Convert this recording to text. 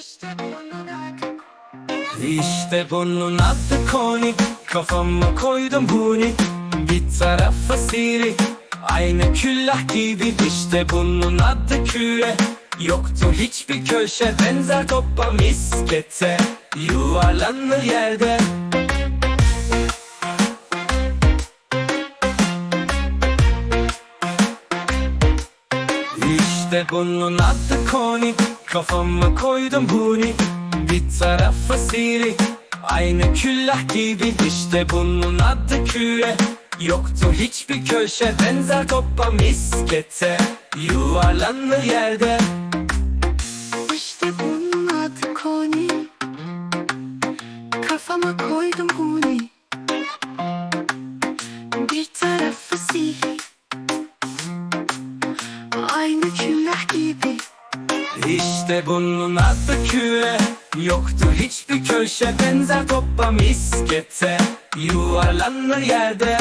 İşte bunun adı koni. Kafama koydum huni. Bir tarafı siri. Aynı küllah gibi işte bunun adı küre. Yoktu hiçbir köşe benzer topa miskete. Yuvarlanır yerde. İşte bunun adı koni Kafama koydum huni Bir tarafı siri Aynı küllah gibi işte bunun adı küre. Yoktu hiçbir köşe benzer topa miskete. Yuvarlanır yerde. İşte bunun adı Koni. Kafama koydum huni. Bir tarafı sihir Aynı küllah gibi İşte bunun adı küre. Yoktu hiçbir köşe benzer topa miskete Yuvarlanır yerde